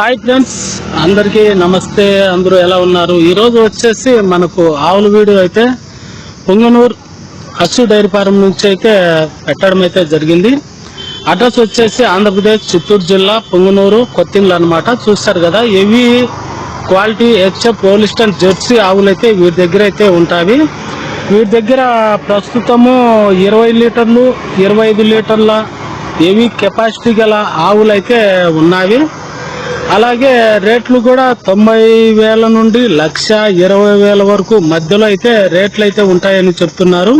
Hi friends అందరికీ నమస్తే అందరూ ఎలా ఉన్నారు? ఈరోజు వచ్చేసి మనకు ఆవుల వీడియో అయితే పొంగనూరు అచ్చు డైరీ ఫారం నుంచి అయితే పెట్టడం అయితే జరిగింది. అడ్రస్ వచ్చేసి ఆంధ్రప్రదేశ్ చిత్తూరు జిల్లా పొంగనూరు కొత్తింగ్లు అనమాట చూస్తారు కదా ఇవి క్వాలిటీ హెచ్ఎఫ్ పోలిస్టన్ జెర్సీ ఆవులు అయితే వీరి దగ్గర అయితే ఉంటాయి. వీరి దగ్గర ప్రస్తుతము ఇరవై లీటర్లు ఇరవై ఐదు లీటర్ల ఏవి కెపాసిటీ గల ఆవులు అయితే ఉన్నాయి. అలాగే రేట్లు కూడా తొంభై వేల నుండి లక్ష ఇరవై వేల వరకు మధ్యలో అయితే రేట్లు అయితే ఉంటాయని చెప్తున్నారు.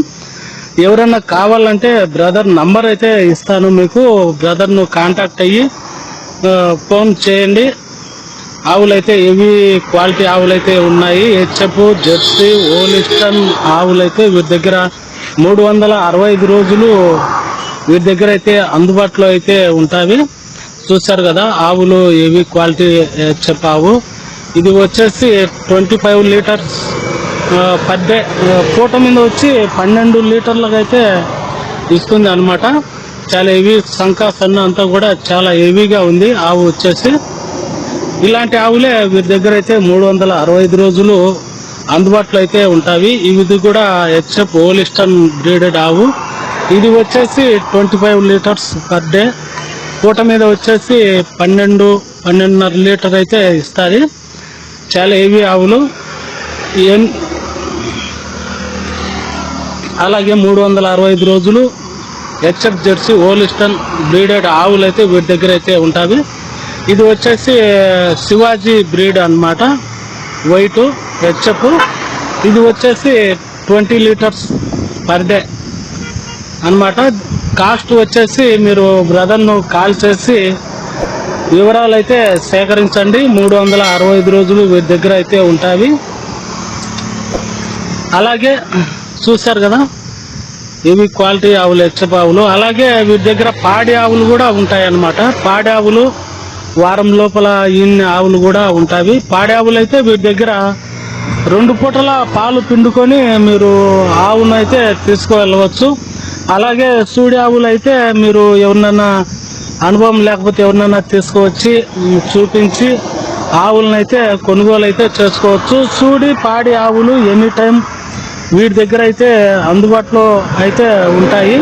ఎవరన్నా కావాలంటే బ్రదర్ నంబర్ అయితే ఇస్తాను మీకు. బ్రదర్ను కాంటాక్ట్ అయ్యి ఫోన్ చేయండి. ఆవులైతే ఏవి క్వాలిటీ ఆవులైతే ఉన్నాయి. హెచ్ఎఫ్ జెర్సీ ఓలిస్టన్ ఆవులైతే వీరి దగ్గర మూడు వందల అరవై ఐదు రోజులు వీరి దగ్గర అయితే అందుబాటులో అయితే ఉంటాయి. చూస్తారు కదా ఆవులు ఏవి క్వాలిటీ హెచ్ఎఫ్ ఆవు ఇది వచ్చేసి twenty five litres per day పూట మీద వచ్చి పన్నెండు లీటర్లకు అయితే ఇస్తుంది అనమాట చాలా హెవీ సంఖ సన్న అంతా కూడా చాలా హెవీగా ఉంది ఆవు వచ్చేసి. ఇలాంటి ఆవులే వీరి దగ్గర అయితే మూడు వందల అరవై ఐదు రోజులు అందుబాటులో అయితే ఉంటాయి. ఇది కూడా హెచ్ఎఫ్ ఓలిస్టన్ బ్రీడెడ్ ఆవు. ఇది వచ్చేసి twenty five litres per day. పూట మీద వచ్చేసి పన్నెండు పన్నెండున్నర లీటర్ అయితే ఇస్తుంది. చాలా హెవీ ఆవులు. ఏం అలాగే మూడు వందల అరవై ఐదు రోజులు హెచ్ఎఫ్ జెర్సీ ఓలిస్టన్ బ్రీడెడ్ ఆవులు అయితే వీటి దగ్గర అయితే ఉంటాయి ఇది వచ్చేసి శివాజీ బ్రీడ్ అన్నమాట. White HF. ఇది వచ్చేసి ట్వంటీ లీటర్స్ పర్ డే. అన్నమాట. కాస్ట్ వచ్చేసి మీరు బ్రదర్ను కాల్ చేసి వివరాలు అయితే సేకరించండి. మూడు వందల అరవై ఐదు రోజులు వీరి దగ్గర అయితే ఉంటాయి అలాగే చూశారు కదా ఇవి క్వాలిటీ ఆవులు ఎచ్చపావులు అలాగే వీరి దగ్గర పాడి ఆవులు కూడా ఉంటాయి అన్నమాట. పాడి ఆవులు వారం లోపల ఇన్ని ఆవులు కూడా ఉంటాయి పాడి ఆవులు అయితే వీరి దగ్గర రెండు పూటల పాలు పిండుకొని మీరు ఆవును అయితే తీసుకువెళ్ళవచ్చు. అలాగే సూడి ఆవులు అయితే మీరు ఎవరినైనా అనుభవం లేకపోతే ఎవరినైనా తీసుకువచ్చి చూపించి ఆవులను అయితే కొనుగోలు అయితే చేసుకోవచ్చు. సూడి పాడి ఆవులు ఎనీ టైం వీటి దగ్గర అయితే అందుబాటులో అయితే ఉంటాయి.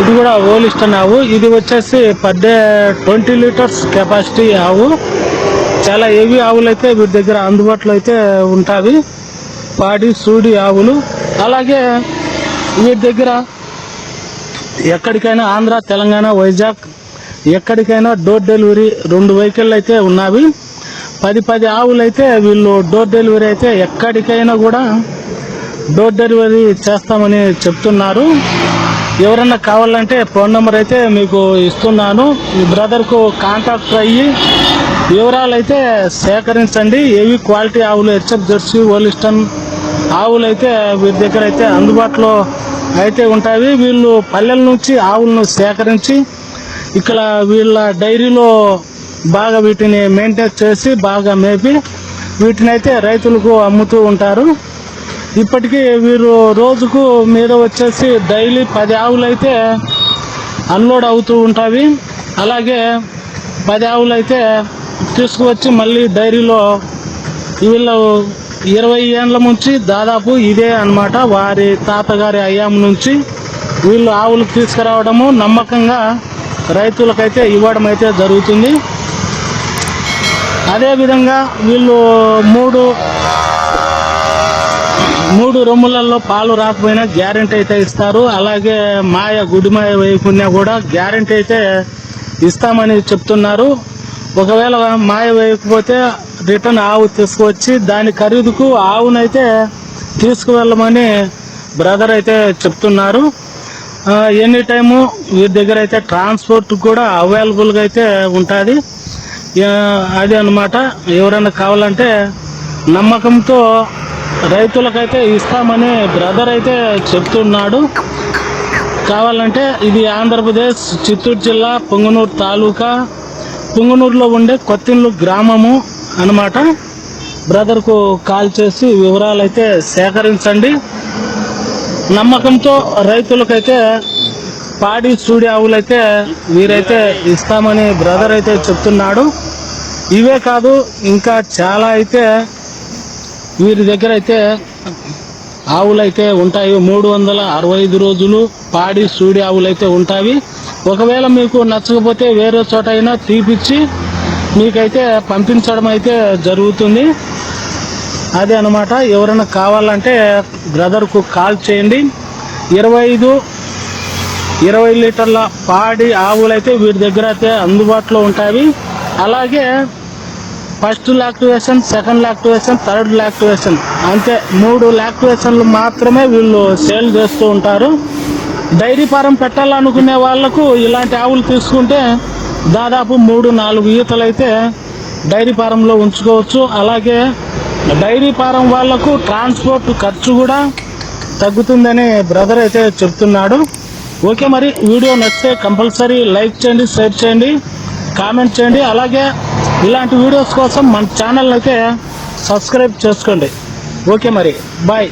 ఇది కూడా ఓలిస్టన్ ఆవు. ఇది వచ్చేసి per day twenty litres capacity ఆవు. చాలా హెవీ ఆవులు అయితే వీటి దగ్గర అందుబాటులో అయితే ఉంటాయి పాడి సూడి ఆవులు. అలాగే వీటి దగ్గర ఎక్కడికైనా ఆంధ్ర తెలంగాణ వైజాగ్ ఎక్కడికైనా డోర్ డెలివరీ రెండు వెహికల్ అయితే ఉన్నవి. పది పది ఆవులు అయితే వీళ్ళు డోర్ డెలివరీ అయితే ఎక్కడికైనా కూడా డోర్ డెలివరీ చేస్తామని చెప్తున్నారు. ఎవరన్నా కావాలంటే ఫోన్ నెంబర్ అయితే మీకు ఇస్తున్నాను. మీ బ్రదర్కు కాంటాక్ట్ అయ్యి వివరాలు అయితే సేకరించండి. ఏవి క్వాలిటీ ఆవులు హెచ్ఎఫ్ జెర్సీ ఓలిస్టన్ ఆవులు అయితే వీరి దగ్గర అయితే అందుబాటులో అయితే ఉంటాయి. వీళ్ళు పల్లెల నుంచి ఆవులను సేకరించి ఇక్కడ వీళ్ళ డైరీలో బాగా వీటిని మెయింటైన్ చేసి బాగా మేపి వీటిని అయితే రైతులకు అమ్ముతూ ఉంటారు. ఇప్పటికీ వీరు రోజుకు మీద వచ్చేసి డైలీ పది ఆవులు అయితే అన్లోడ్ అవుతూ ఉంటాయి. అలాగే పది ఆవులు అయితే తీసుకువచ్చి మళ్ళీ డైరీలో వీళ్ళు ఇరవై ఏండ్ల నుంచి దాదాపు ఇదే అన్నమాట. వారి తాతగారి అయ్యాం నుంచి వీళ్ళు ఆవులు తీసుకురావడము నమ్మకంగా రైతులకైతే ఇవ్వడం అయితే జరుగుతుంది. అదేవిధంగా వీళ్ళు మూడు మూడు రొమ్ములలో పాలు రాకపోయినా గ్యారెంటీ అయితే ఇస్తారు. అలాగే మాయ గుడిమాయ వేయకున్నా కూడా గ్యారెంటీ అయితే ఇస్తామని చెప్తున్నారు. ఒకవేళ మాయ వేయకపోతే రిటర్న్ ఆవు తీసుకువచ్చి దాని ఖరీదుకు ఆవునైతే తీసుకువెళ్ళమని బ్రదర్ అయితే చెప్తున్నారు. ఎనీ టైము వీరి దగ్గర అయితే ట్రాన్స్పోర్ట్ కూడా అవైలబుల్గా అయితే ఉంటుంది. అది అన్నమాట. ఎవరైనా కావాలంటే నమ్మకంతో రైతులకైతే ఇస్తామని బ్రదర్ అయితే చెప్తున్నాడు. కావాలంటే ఇది ఆంధ్రప్రదేశ్ చిత్తూరు జిల్లా పొంగనూరు తాలూకా పొంగనూరులో ఉండే కొత్తిల్లు గ్రామము అన్నమాట. బ్రదర్కు కాల్ చేసి వివరాలు అయితే సేకరించండి. నమ్మకంతో రైతులకైతే పాడి సూడి ఆవులైతే వీరైతే ఇస్తామని బ్రదర్ అయితే చెప్తున్నాడు. ఇవే కాదు ఇంకా చాలా అయితే వీరి దగ్గర అయితే ఆవులు అయితే ఉంటాయి. మూడు వందల అరవై ఐదు రోజులు పాడి సూడి ఆవులు అయితే ఉంటాయి. ఒకవేళ మీకు నచ్చకపోతే వేరే చోట అయినా తీపిచ్చి మీకైతే పంపించడం అయితే జరుగుతుంది. అదే అనమాట ఎవరైనా కావాలంటే బ్రదర్కు కాల్ చేయండి. ఇరవై ఐదు ఇరవై లీటర్ల పాడి ఆవులు అయితే వీరి దగ్గర అయితే అందుబాటులో ఉంటాయి. అలాగే ఫస్ట్ లాక్టివేషన్ సెకండ్ లాక్టివేషన్ థర్డ్ లాక్టివేషన్ అంతే మూడు లాక్టివేషన్లు మాత్రమే వీళ్ళు సేల్ చేస్తూ ఉంటారు. డైరీ ఫారం పెట్టాలనుకునే వాళ్ళకు ఇలాంటి ఆవులు తీసుకుంటే దాదాపు మూడు నాలుగు ఈతలు అయితే డైరీ ఫారంలో ఉంచుకోవచ్చు. అలాగే డైరీ ఫారం వాళ్ళకు ట్రాన్స్పోర్ట్ ఖర్చు కూడా తగ్గుతుందని బ్రదర్ అయితే చెప్తున్నాడు. ఓకే మరి వీడియో నచ్చితే కంపల్సరీ లైక్ చేయండి షేర్ చేయండి కామెంట్ చేయండి. అలాగే ఇలాంటి వీడియోస్ కోసం మన ఛానల్ అయితే సబ్స్క్రైబ్ చేసుకోండి. ఓకే మరి బాయ్.